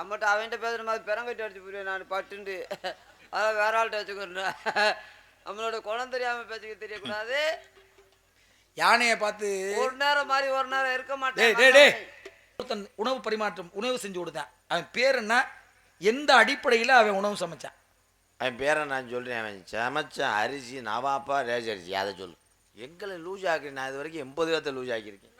அம்மட்ட அவன்கிட்ட பேசுகிற மாதிரி பெரங்கட்டி அடிச்சு போடுவேன் நான் பட்டுண்டு. அதான் வேற ஆள்கிட்ட வச்சுக்கிறேன். நம்மளோட குணம் தெரியாமல் பேசிக்க தெரியக்கூடாது. யானையை பார்த்து ஒரு நேரம் மாதிரி ஒரு நேரம் இருக்க டேய் டேய் டேய். மாட்டேன் ஒருத்தன் உணவு பரிமாற்றம் உணவு செஞ்சு கொடுத்தான். அவன் பேர் என்ன? எந்த அடிப்படையில் அவன் உணவு சமைச்சான்? அவன் பேரை நான் சொல்கிறேன் அவன் சமைச்சான். அரிசி நவாப்பா ரேஜ் அரிசி அதை சொல்லு. எங்களை லூஸ் ஆக்கி நான் இது வரைக்கும் எண்பது பேர்த்த லூஸ் ஆக்கியிருக்கேன்.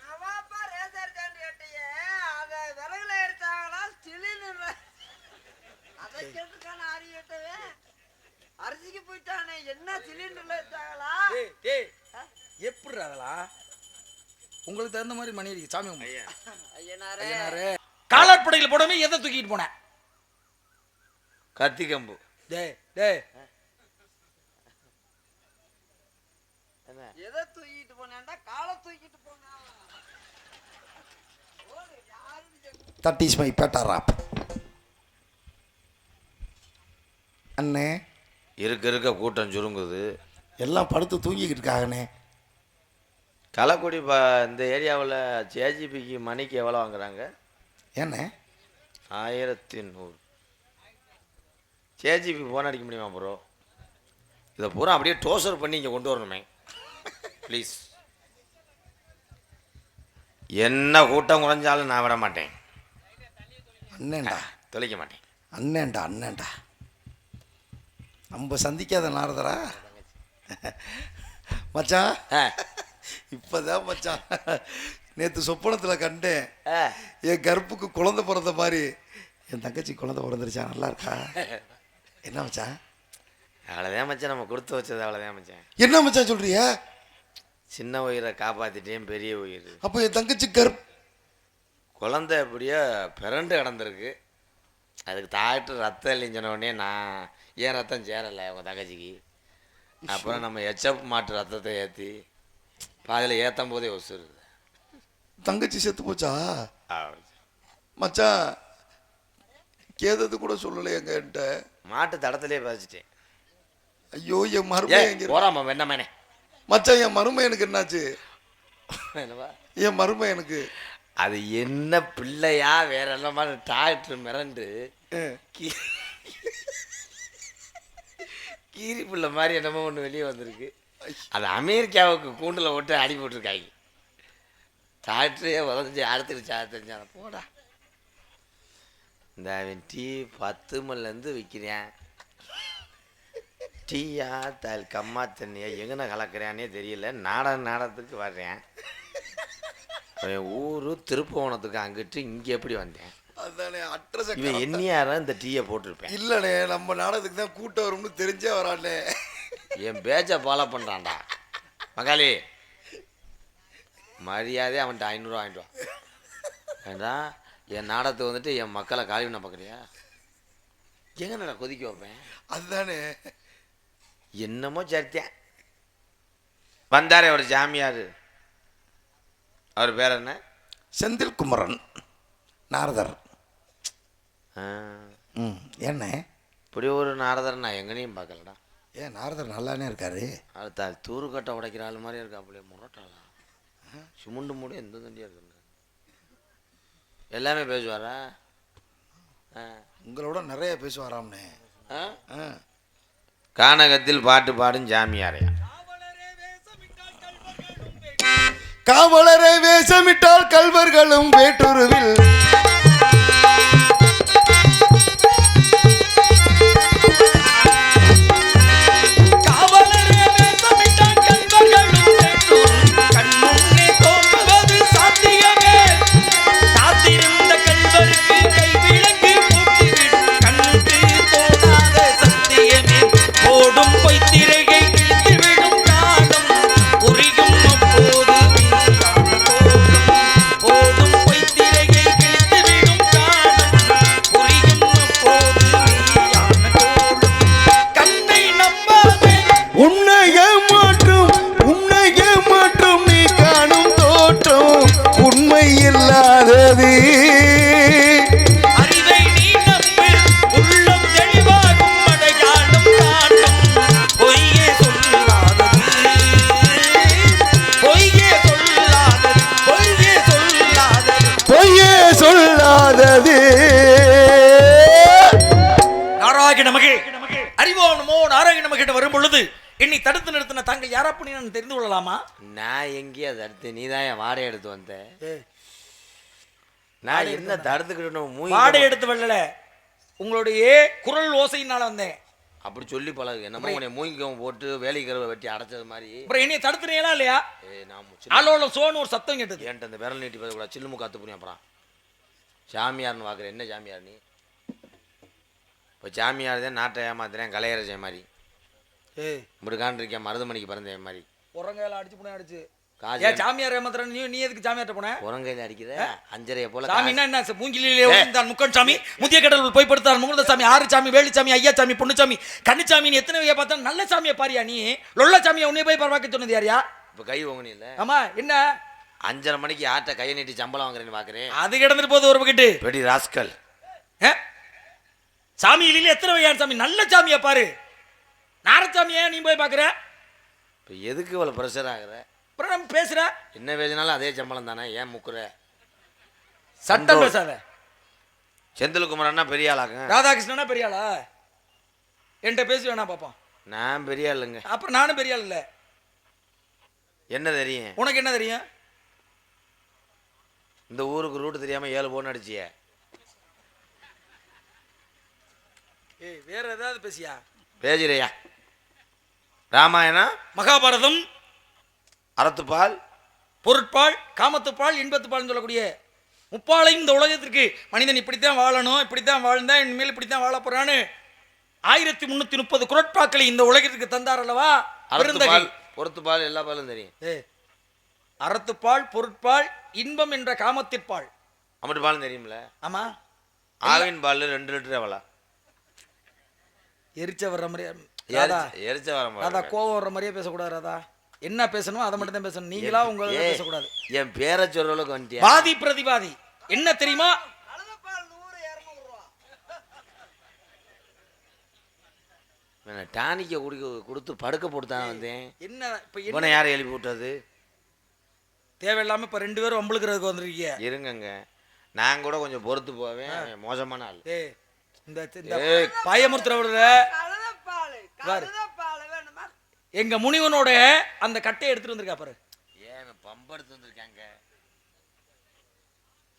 அரிசிக்கு போயிட்டானே. என்ன சிலிண்டர்ல எடுத்தாங்களா டேய் டேய். எப்படி அதெல்லாம்? உங்களுக்கு தகுந்த மாதிரி மணி இருக்கு சாமி. ஐயனாரே. காலாட்படையில் போடாம எதை தூக்கிட்டு போனேன்? கத்தி கம்பு. டேய் டேய். என்ன? எதை தூக்கிட்டு போனேன்டா? காலை தூக்கிட்டு போனா. That is my Petta rap அண்ணே இருக்க இருக்க கூட்டம் சுருங்குது. எல்லாம் படுத்து தூங்கிக்கிட்டு இருக்காங்கண்ணே. கள்ளக்குடி ப இந்த ஏரியாவில் ஜேஜிபிக்கு மணிக்கு எவ்வளோ வாங்குறாங்க? ஏண்ணே ஆயிரத்தி நூறு. ஜேஜிபி ஃபோன் அடிக்க முடியுமா ப்ரோ இதை பூரா அப்படியே டோசர் பண்ணி இங்கே கொண்டு வரணுமே. ப்ளீஸ் என்ன கூட்டம் குறைஞ்சாலும் நான் விட மாட்டேன். அண்ணேண்டா தொலைக்க மாட்டேன். அண்ணேண்டா அண்ணேண்டா நம்ம சந்திக்காத நாரதரா? மச்சான்? இப்போதான் மச்சான். நேற்று சொப்பனத்தில் கண்டேன். என் கருப்புக்கு குழந்தை பிறந்த மாதிரி. என் தங்கச்சி குழந்தை பிறந்துருச்சா? நல்லா இருக்கா? என்ன மச்சான்? அவ்வளோதான் மச்சான். நம்ம கொடுத்து வச்சது அவ்வளோதான் மச்சான். என்ன மச்சான் சொல்றிய சின்ன உயிரை காப்பாற்றிட்டேன் பெரிய உயிர். அப்போ என் தங்கச்சி கருப்பு குழந்தை எப்படியோ பிறண்டு கிடந்திருக்கு. அதுக்கு டாக்டர் ரத்தம் இல்லைன்னு உடனே நான் ஏன் ரத்தம் சேரலை உங்கள் தங்கச்சிக்கு? அப்புறம் நம்ம எச்எப் மாட்டு ரத்தத்தை ஏற்றி பாதியில் ஏற்றும் போதே ஒசுருது தங்கச்சி செத்து போச்சா? மச்சான் கேதது கூட சொல்லலை என்கிட்ட மாட்டு தடத்திலே பதிச்சிட்டேன். ஐயோ என் மருமையன்? போறாமா வெண்ணமேனே மச்சான் என் மருமையனுக்கு என்னாச்சு? என்னவா என் மருமையனுக்கு அது என்ன பிள்ளையா? வேற என்னமா டாக்டர் மிரண்டு. கீரி பிள்ளை மாதிரி என்னமோ ஒன்று வெளியே வந்திருக்கு. அது அமெரிக்காவுக்கு கூண்டில் விட்டு அடி போட்டிருக்காங்க. டாக்டரே உதஞ்சி அறுத்துருச்சா தெரிஞ்சான போடா. இந்த அவன் டீ பத்து மணிலேருந்து விற்கிறேன் டீயா தல் கம்மா தண்ணியா எங்கன கலக்குறானே தெரியல. நாடக நாடகத்துக்கு வர்றேன். ஊர் திருப்புவனத்துக்கு அங்கிட்டு இங்கே எப்படி வந்தேன்? அதானே அட்ரஸ் இவன் எண்ணியாரம் இந்த டீயை போட்டிருப்பேன்? இல்லண்ணே நம்ம நாடகத்துக்கு தான் கூட்டம் வரும்னு தெரிஞ்சே வரானே. என் பேச்சை ஃபாலோ பண்ணுறான்டா மகாலி மரியாதை அவன்கிட்ட ஐநூறுரூவா வாங்கிட்டு வா. ஏண்டா என் நாடகத்தை வந்துட்டு என் மக்களை காலி பண்ண பார்க்குறியா? எங்க நான் கொதிக்க வைப்பேன்? அதுதானே என்னமோ சரித்தேன் வந்தாரே ஒரு ஜாமியார். அவர் பேர் என்ன? செந்தில் குமரன் நாரதர் ம் என்ன? இப்படி ஒரு நாரதர் நான் எங்கனையும் பார்க்கலடா. ஏன் நாரதர் நல்லானே இருக்காரு. அடுத்த தூரு கட்டை உடைக்கிற ஆள் மாதிரி இருக்கா அப்படியே முரட்டாளா? சிமுண்டு மூடி எந்த தண்டியாக இருக்குங்க எல்லாமே பேசுவாரா? உங்களோட நிறைய பேசுவாராம்னே. கானகத்தில் பாட்டு பாடும் ஜாமியாரையா? காவலரை வேஷமிட்டால் கல்வர்களும் வேட்டுருவில் நமக்கு அறிவோம் நமோ நாராயண நமக்கிட்ட வரும் பொழுது என்னை தடுத்து நிறுத்தின தாங்கள் யாரா பண்ணி நான் தெரிந்து கொள்ளலாமா? நான் எங்கேயே அதை அடுத்து நீ தான் என் வாடகை எடுத்து வந்த. நான் என்ன தடுத்துக்கிட்டணும் மூய் வாடை எடுத்து வரல. உங்களுடைய குரல் ஓசையினால வந்தேன். அப்படி சொல்லி பழகு என்னமோ உன்னை மூங்கிக்கம் போட்டு வேலைக்கிறவ வெட்டி அடைச்சது மாதிரி. அப்புறம் என்னைய தடுத்துனீங்களா இல்லையா? ஆளோட சோன்னு ஒரு சத்தம் கேட்டது. ஏன்ட்ட இந்த விரல் நீட்டி பேச கூட சில்லுமு காத்து புரியும் அப்புறம். சாமியார்னு பார்க்குற என்ன சாமியார் நீ? இப்போ சாமியார் தான் நாட்டை ஏமாத்துறேன் கலையரச மாதிரி. ஏய். இப்படி காண்டிருக்கேன் மருதமணிக்கு பிறந்தேன் மாதிரி. உரங்கையில அடிச்சு போன அடிச்சு. காசு ஏன் சாமியார் ஏமாத்துற நீ நீ எதுக்கு சாமியார்ட்ட போன? உரங்கையில் அடிக்கிற அஞ்சரையை போல சாமின்னா என்ன மூங்கிலே தான் முக்கன் சாமி முதிய கடவுள் போய் படுத்தார் முகுந்த சாமி ஆறு சாமி வேலு சாமி ஐயா சாமி பொண்ணு சாமி கண்ணு நீ எத்தனை பார்த்தா நல்ல சாமியை பாரியா நீ? லொல்ல சாமியை உன்னை போய் பார்க்க சொன்னது யாரியா? இப்போ கை ஓங்கனி இல்லை ஆமா என்ன? அஞ்சரை மணிக்கு ஆட்டை கையை நீட்டி சம்பளம் வாங்குறேன்னு பார்க்குறேன் அது கிடந்துட்டு போகுது ஒரு பக்கெட்டு வெடி ராஸ்கல். ஏ? சாமி இல்லையில எத்தனை வையா சாமி? நல்ல சாமியை பாரு. நாரசாமியா நீ போய் பார்க்குற இப்போ எதுக்கு இவ்வளோ ப்ரெஷர் ஆகுற? அப்புறம் நம்ம பேசுற. என்ன பேசினாலும் அதே சம்பளம் தானே ஏன் முக்குற? சட்டம் பேசாத. செந்தில் குமரன்னா பெரிய ஆளாங்க ராதாகிருஷ்ணனா பெரிய ஆளா? என்கிட்ட பேசி வேணா பாப்போம் நான் பெரிய ஆளுங்க அப்புறம் நானும் பெரிய ஆள் இல்ல. என்ன தெரியும்? உனக்கு என்ன தெரியும்? இந்த ஊருக்கு ரூட்டு தெரியாம ஏழு போன் அடிச்சிய ஏய் வேற ஏதாவது பேசியா? பேஜிரையா ராமாயணம்? மகாபாரதம்? அறத்துப்பால்? பொருட்பால்? காமத்துப்பால்? இன்பத்துப்பால்னு சொல்லக்கூடிய முப்பாலையும் இந்த உலகத்திற்கு மனிதன் இப்படித்தான் வாழணும் இப்படித்தான் வாழ்ந்தா இனிமேல் இப்படித்தான் வாழ போறான்னு ஆயிரத்தி முன்னூத்தி முப்பது குரட்பாக்களை இந்த உலகத்திற்கு தந்தார் அல்லவா? பொறுத்துப்பால் எல்லா பாலும் தெரியும். அறத்துப்பால் பொருட்பால் இன்பம் என்ற காமத்திற்பால். அம்மட்டு பாலும் தெரியும்ல? ஆமா. ஆவின் பால் ரெண்டு லிட்டர் எவ்வளோ எரிச்ச வர்ற மாதிரியா? ராதா எரிச்ச வர ராதா கோவம் வர்ற மாதிரியே பேசக்கூடாது ராதா. என்ன பேசணும் அதை மட்டும் தான் பேசணும். நீங்களா உங்க பேசக்கூடாது. என் பேரை சொல்ற அளவுக்கு வந்துட்டியா? வாதி பிரதிவாதி. என்ன தெரியுமா? டானிக்கை குடிக்க கொடுத்து படுக்க போட்டு தானே வந்தேன்? என்ன இப்ப என்ன? யார் எழுப்பி விட்டது? தேவையில்லாம இப்ப ரெண்டு பேரும் வம்பளுக்கிறதுக்கு வந்திருக்கீங்க. இருங்கங்க. நான் கூட கொஞ்சம் பொறுத்து போவேன். மோசமான ஆள். ஏய் இந்த இந்த கழுதப்பால் பாரு. எங்க முனிவனோட அந்த கட்டையை எடுத்துட்டு வந்திருக்கா பாரு. ஏன் இவன் பம்பெடுத்து வந்திருக்காங்க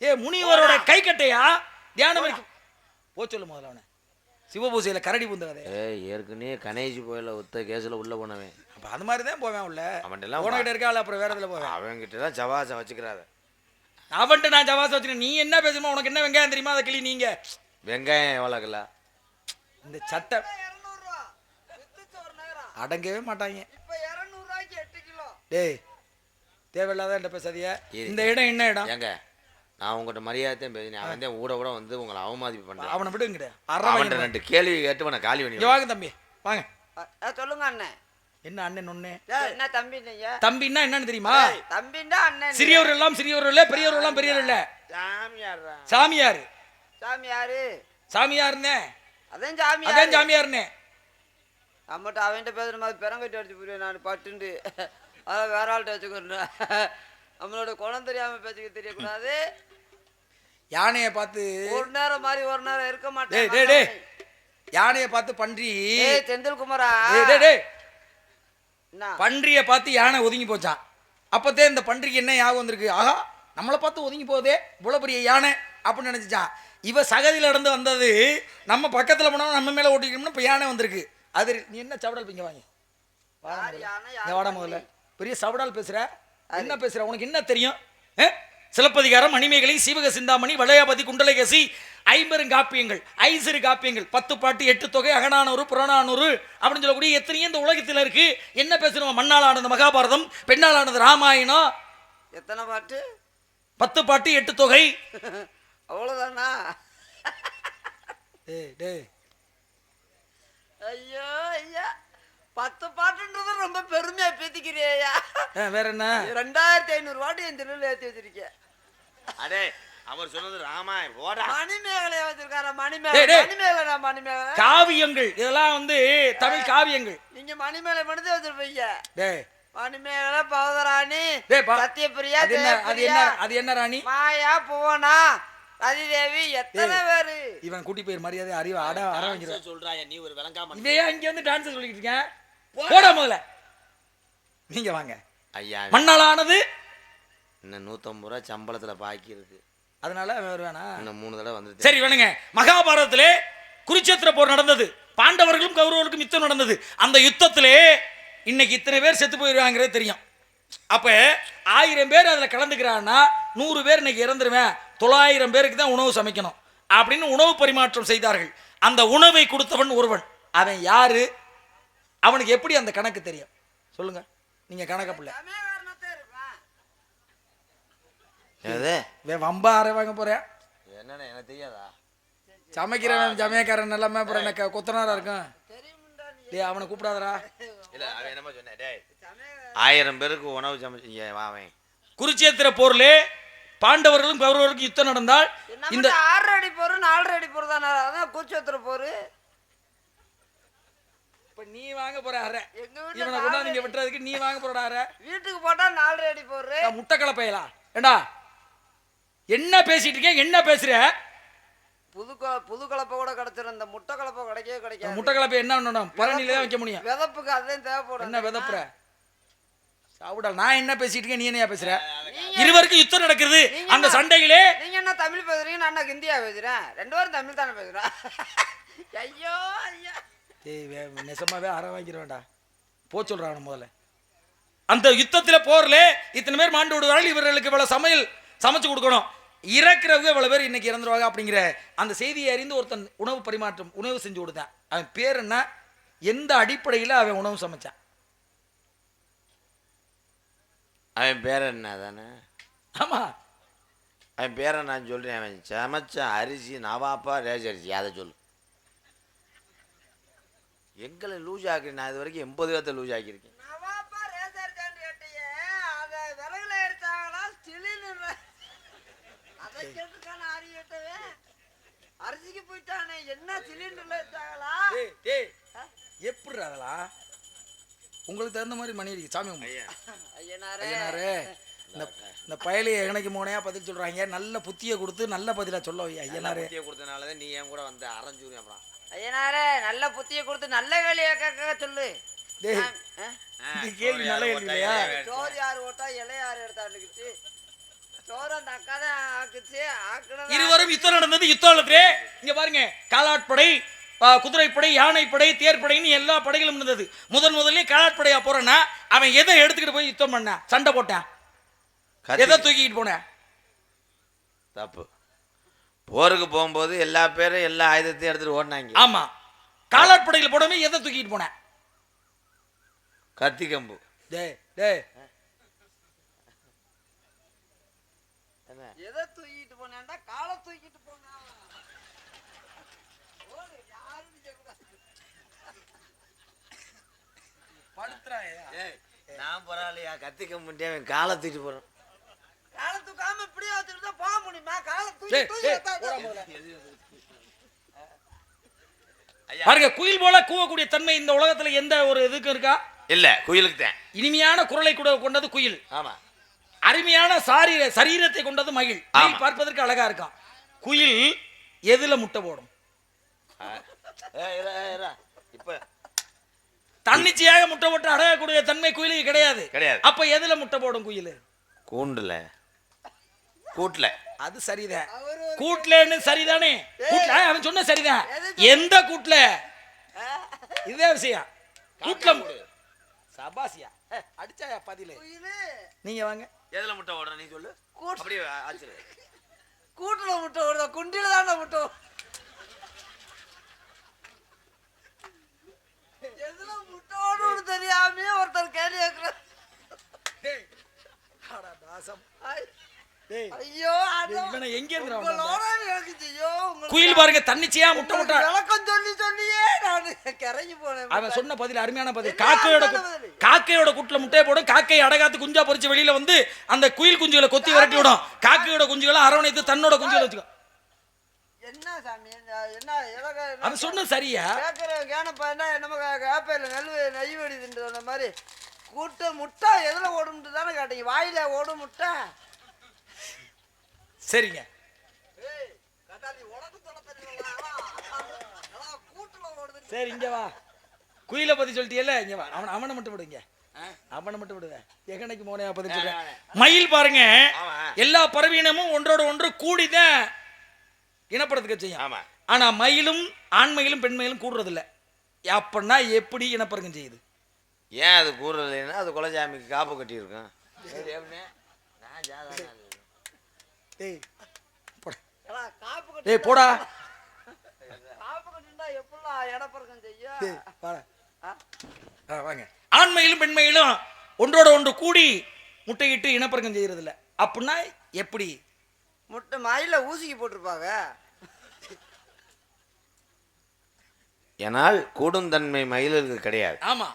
ஏ முனிவரோட கை கட்டையா தியானம் இருக்கு போ சொல்லு முதல்ல அவனை. சிவபூசையில கரடி புந்த கதை ஏய் ஏற்கனவே கணேஷ் கோயில ஒத்த கேஸ்ல உள்ள போனவன். அப்ப அது மாதிரி தான் போவேன் உள்ள. அவன்கிட்ட எல்லாம் உனக்கிட்ட இருக்காள் அப்புறம் வேற இதுல போவேன்? அவன்கிட்ட தான் ஜவாசம் வச்சுக்கிறாத. அவன்கிட்ட நான் ஜவாசம் வச்சுக்கிறேன். நீ என்ன பேசணுமோ உனக்கு என்ன வெங்காயம் தெரியுமா? அதை கிளி நீங்க. வெங்காயம் எவ்வளோ கிலோ இந்த சட்டை அடங்கவே மாட்டாங்க. இப்ப இரநூறுவாய்க்கு எட்டு கிலோ. டேய் தேவையில்லாத என்கிட்ட இது- இந்த இடம் என்ன இடம்? ஏங்க நான் உங்கள்கிட்ட மரியாதையும் பேசினேன். அவன் தான் ஊட கூட வந்து உங்களை அவமதிப்பு பண்ணுறேன் அவனை விடுங்கிட்ட அவன்கிட்ட ரெண்டு கேள்வி கேட்டு உன காலி பண்ணி வாங்க தம்பி. வாங்க. சொல்லுங்க அண்ணன் என்ன அண்ணன் ஒண்ணு? என்ன தம்பி தம்பின்னா என்னன்னு தெரியுமா? தம்பின்னா அண்ணன் சிறியவர் எல்லாம் சிறியவர் இல்ல பெரியவர் எல்லாம் பெரியவர் இல்ல. சாமியார்ரா. சாமியார். சாமி யாரு சாமியார்னே அதான் சாமி அதான் சாமியார்னே நம்மகிட்ட அவன்கிட்ட பேசுற மாதிரி பெரங்கட்டி அடிச்சு புரியும் நான் பட்டுண்டு. அதான் வேற ஆள்கிட்ட வச்சுக்கிறேன் நம்மளோட குணம் தெரியாம பேசிக்க தெரியக்கூடாது. யானையை பார்த்து ஒரு நேரம் மாதிரி ஒரு நேரம் இருக்க மாட்டேன் யானையை பார்த்து பன்றி. செந்தில் குமாரா பன்றியை பார்த்து யானை ஒதுங்கி போச்சான் அப்பத்தே இந்த பன்றிக்கு என்ன ஞாபகம் வந்திருக்கு? ஆஹா நம்மளை பார்த்து ஒதுங்கி போதே இவ்வளோ பெரிய யானை அப்படின்னு நினைச்சிச்சான் இவ சகதியில இருந்து வந்தது நம்ம பக்கத்துல போனா நம்ம மேல ஓட்டிக்கணும்னா இப்போ யானை வந்திருக்கு. அது நீ என்ன சவடால் இங்க வாங்க? வாடா முதல்ல. பெரிய சவடால் பேசுற. என்ன பேசுற? உனக்கு என்ன தெரியும்? சிலப்பதிகாரம் மணிமேகலை சீவக சிந்தாமணி வளையாபதி குண்டலகசி ஐம்பெரும் காப்பியங்கள் ஐசிறு காப்பியங்கள் பத்து பாட்டு எட்டு தொகை அகநானூறு புறநானூறு அப்படின்னு சொல்லக்கூடிய எத்தனையோ இந்த உலகத்தில் இருக்கு. என்ன பேசுறோம்? மண்ணாலானது மகாபாரதம் பெண்ணாலானது ராமாயணம் எத்தனை பாட்டு? பத்து பாட்டு எட்டு தொகை அவ்வளோதானா டேய் டேய். ஐயோ ஐயா. பத்து பாட்டுன்றது ரொம்ப பெருமையா பேத்திக்கிறியா வேற என்ன? ரெண்டாயிரத்தி ஐநூறு பாட்டு என் திருநெல் ஏற்றி வச்சிருக்கேன். அடே அவர் சொன்னது ராமாயணம். போடா. மணிமேகலைய வச்சிருக்கார? மணிமேகலை. மணிமேகலை மணிமேகலை. காவியங்கள். இதெல்லாம் வந்து தமிழ் காவியங்கள். நீங்க மணிமேகலை மட்டும் தான் வச்சிருப்பீங்க. டேய். மணிமேகலை பவதராணி டேய் பா- சத்யபிரியா அது என்ன? அது ஜெயபிரியா, என்ன அது என்ன ராணி? மாயா புவனா ரதிதேவி எத்தனை பேரு? இவன் கூட்டி போய் மரியாதை அறிவு அட அற வாங்கிடுவேன். சொல்றாயா நீ ஒரு விளங்காம இங்க வந்து டான்ஸ் சொல்லிட்டு இருக்கேன்? போடா. முதல்ல. நீங்க வாங்க. ஐயா மண்ணாலானது இன்னும் நூத்தம்பது ரூபா சம்பளத்துல பாக்கி இருக்கு. அதனால வருவானா? இன்னும் மூணு தடவை வந்துட்டு சரி வேணுங்க மகாபாரதத்திலே குருச்சேத்திர போர் நடந்தது. பாண்டவர்களும் கௌரவர்களுக்கும் யுத்தம் நடந்தது. அந்த யுத்தத்திலே இன்னைக்கு இத்தனை பேர் செத்து போயிருவாங்கிறது தெரியும். அப்ப ஆயிரம் பேர் அதுல கலந்துக்கிறான்னா நூறு பேர் இன்னைக்கு இறந்துருவேன். தொள்ளாயிரம் பேருக்கு தான் உணவு சமைக்கணும். அப்படின்னு உணவு பரிமாற்றம் செய்தார்கள். அந்த உணவை கொடுத்தவன் ஒருவன். அவன் யாரு? அவனுக்கு எப்படி அந்த கணக்கு தெரியும்? சொல்லுங்க. நீங்க கணக்க பிள்ளை. வம்பா வாங்க போறேன் என்னன்னு எனக்கு தெரியாதா? சமைக்கிறவன் சமயக்காரன் எல்லாமே அப்புறம் என்ன கொத்தனாரா இருக்கும் டேய் அவனை கூப்பிடாதடா. இல்ல அவன் என்னமோ சொன்னேன். டேய் ஆயிரம் பேருக்கு உணவு சமைச்சு இங்க வா அவன் குருச்சேத்திர போர்லே பாண்டவர்களும் கௌரவர்களுக்கும் யுத்தம் நடந்தால் இந்த ஆறு அடி போரு நாலு அடி போரு தானே? அதான் கூச்சத்துல போரு. இப்ப நீ வாங்க போற வீட்டுல இவனை கொண்டாந்து இங்க விட்டுறதுக்கு நீ வாங்க போறடா அரை வீட்டுக்கு போட்டா நாலு அடி போரு. முட்டை கலப்பையலா ஏண்டா? என்ன பேசிட்டு இருக்கேன் என்ன பேசுற? புது கொ- புது கலப்பை கூட கிடைச்சிரும். இந்த முட்டை கலப்பை கிடைக்கவே கிடைக்காது. முட்டை கலப்பை என்ன பண்ணணும் பரணில தான் வைக்க முடியும். விதப்புக்கு அதுதான் தேவைப்படும். என்ன விதப்புற? சாவுடா. நான் என்ன பேசிட்டு இருக்கேன்? நீ என்ன பேசுற? இருவருக்கும் யுத்தம் நடக்குது அந்த சண்டையிலே நீங்க என்ன தமிழ் பேசுறீங்க? நான் என்ன ஹிந்தியா பேசுறேன்? ரெண்டு பேரும் தமிழ் தானே பேசுறேன் ஐயோ ஐயா. ஏய் வே- நெசமாவே அரை வாங்கிடுவேன்டா போ சொல்றான் முதல்ல. அந்த யுத்தத்துல போர்ல இத்தனை பேர் மாண்டு விடுவார்கள். இவர்களுக்கு இவ்வளவு சமையல் சமைச்சு கொடுக்கணும். இறக்குறவங்க இவ்வளவு பேர் இன்னைக்கு இறந்துருவாங்க அப்படிங்கிற அந்த செய்தியை அறிந்து ஒருத்தன் உணவு பரிமாற்றம் உணவு செஞ்சு கொடுத்தான். அவன் பேர் என்ன? எந்த அடிப்படையில் அவன் உணவு சமைச்சான்? அவன் பேர் என்ன தானே ஆமா. அவன் பேரை நான் சொல்றேன் அவன் சமைச்ச அரிசி நவாப்பா ரேஜ் அரிசி அதை சொல்லு. எங்களை லூஸ் ஆக்கி நான் இது வரைக்கும் எண்பது பேர்த்த லூஸ் ஆக்கியிருக்கேன். அரிசிக்கு போயிட்டானே என்ன சிலிண்டர்ல எடுத்தாங்களா டேய் டேய் எப்படி அதெல்லாம்? உங்களுக்கு தகுந்த மாதிரி மணி இருக்கு சாமி. ஐயனாரே. ஐயனாரே இந்த இந்த பயலியை எங்கனைக்கு மோனையா பதில் சொல்றாங்க. நல்ல புத்தியை கொடுத்து நல்ல பதிலா சொல்ல வை ஐயனாரே. புத்தியை கொடுத்தனால தான் நீ என் கூட வந்து அரைஞ்சூரி அப்புறம். ஐயனாரே நல்ல புத்தியை கொடுத்து நல்ல வேலையை கேட்க சொல்லு. கேள்வி நல்ல கேள்வி இல்லையா சோறு யார் ஓட்டா இலை யார் எடுத்தாண்டுக்குச்சு சோறு அந்த அக்கா தான் ஆக்குச்சு. ஆக்குனது இருவரும் யுத்தம் நடந்தது யுத்தத்திலே இங்க பாருங்க காலாட்படை குதிரைப்படை யானைப்படை தேர்ப்படைன்னு எல்லா படைகளும் இருந்தது. முதன் முதல்ல காலாட்படையா போறேன்னா அவன் எதை எடுத்துக்கிட்டு போய் யுத்தம் பண்ணான் சண்டை போட்டான் எதை தூக்கிட்டு போனேன் தப்பு. போருக்கு போகும்போது எல்லா பேரும் எல்லா ஆயுதத்தையும் எடுத்துட்டு ஓடினாங்க. ஆமா. காலாட்படையில் போடவே எதை தூக்கிட்டு போனேன் கத்தி கம்பு. டேய் டேய் எதை தூக்கிட்டு போனேன்டா? காலை தூக்கிட்டு போனா நான் பரவாயில்லையா கத்தி கம்புட்டே அவன் காலை தூக்கிட்டு போறான். காலை தூக்காம இப்படியே வச்சுட்டு தான் போக முடியுமா? காலை தூக்கி. பாருங்க குயில் போல கூவக்கூடிய தன்மை இந்த உலகத்துல எந்த ஒரு இதுக்கும் இருக்கா? இல்ல குயிலுக்கு தான். இனிமையான குரலை கூட கொண்டது குயில். ஆமா. அருமையான சாரீர சரீரத்தை கொண்டது ஆமா. பார்ப்பதற்கு அழகா இருக்கும் குயில் எதுல முட்டை போடும். இப்ப தன்னிச்சையாக முட்டை போட்டு அடகக்கூடிய தன்மை குயிலுக்கு கிடையாது. கிடையாது. அப்ப எதுல முட்டை போடும் குயில்? கூண்டுல. கூட்டுல. அது சரிதான். அவரு கூட்லன்னு சரிதானே? கூட்ல அவன் சொன்ன சரிதான். எந்த கூட்ல இதுதான் விஷயம். கூட்ல சபாசியா. அடிச்சாயா பதிலு? குயிலு. நீங்க வாங்க. எதுல முட்டை ஓடுற நீ சொல்லு? கூட்டு- அப்படியே ஆச்சு கூட்டுல முட்டை விடுதா குண்டில தானே முட்டை விடும். எதுல முட்டை ஓடுன்னு தெரியாம ஒருத்தர் கேள்வி கேட்கிறார் அட நாசம். ஐ- டேய், ஐயோ அது டேய், இவனை எங்க இருந்து வந்தான்? உங்களோட கேக்குச்சு ஐயோ உங்களுக்கு குயில் பாருங்க தன்னிச்சையா முட்டை முட்டை. விளக்கம் சொல்லி சொல்லியே நான் கிறங்கி போனேன். அவன் சொன்ன பதில் அருமையான பதில். காக்கையோட? காக்கையோட கூட்டுல முட்டையை போடும். காக்கை அடகாத்து குஞ்சா பொறிச்சு வெளியில வந்து அந்த குயில் குஞ்சுகளை கொத்தி விரட்டி விடும். காக்கையோட குஞ்சுகளை அரவணைத்து தன்னோட குஞ்சுகளை வச்சுக்கோ என்ன சாமி? என்ன அவன் சொன்னது சரியா? கேட்குறவன் கேனப்பா என்ன என்னமோ கேப்பையில் நெல் நெய் வெடிதுன்ற அந்த மாதிரி. கூட்ட முட்டை எதுல ஓடும்ட்டு தானே கேட்டீங்க. வாயில ஓடும் முட்டை. சரிங்க. சரி இங்க வா. குயிலை பத்தி சொல்லிட்டியல்ல? இங்க வா. அவன் அவனை மட்டும் விடுங்க. அவனை மட்டும் விடுங்க எகனைக்கு மோனையா சொல்றேன். மயில் பாருங்க. எல்லா பறவையினமும் ஒன்றோட ஒன்று கூடிதான். இனப்படத்துக்கு செய்யும்? ஆமா. ஆனா மயிலும் ஆண் மயிலும் பெண் மயிலும் கூடுறது இல்ல அப்படின்னா எப்படி இனப்பெருக்கம் செய்யுது? ஏன் அது கூறலைன்னா அது குலசாமிக்கு காப்பு கட்டியிருக்கோம். டேய் போடா. வாங்க ஆண் மயிலும் பெண் மயிலும் ஒன்றோட ஒன்று கூடி முட்டையிட்டு இனப்பெருக்கம் செய்யறது இல்ல அப்படின்னா எப்படி? முட்டை மயில ஊசிக்கு போட்டிருப்பாங்க. ஏனால் கூடுந்தன்மை மயிலுக்கு கிடையாது. ஆமா.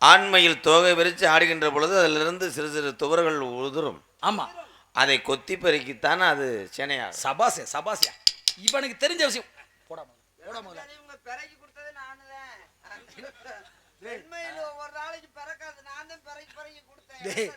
ஆண்மையில் தோகை விரித்து ஆடுகின்ற பொழுது அதிலிருந்து சிறு சிறு துவர்கள் உதிரும். ஆமா. அதை கொத்தி பெருக்கித்தான் அது சேனையாகும். சபாசே சபாசியா. இவனுக்கு தெரிஞ்ச விஷயம். போடா முதல்ல, போடா முதல்ல. இவங்க பிறக்கி கொடுத்தது நானுதான். பெண்மையில் ஒவ்வொரு நாளைக்கு பிறக்காது. நான் தான் பிறக்கி பிறக்கி கொடுத்தேன்.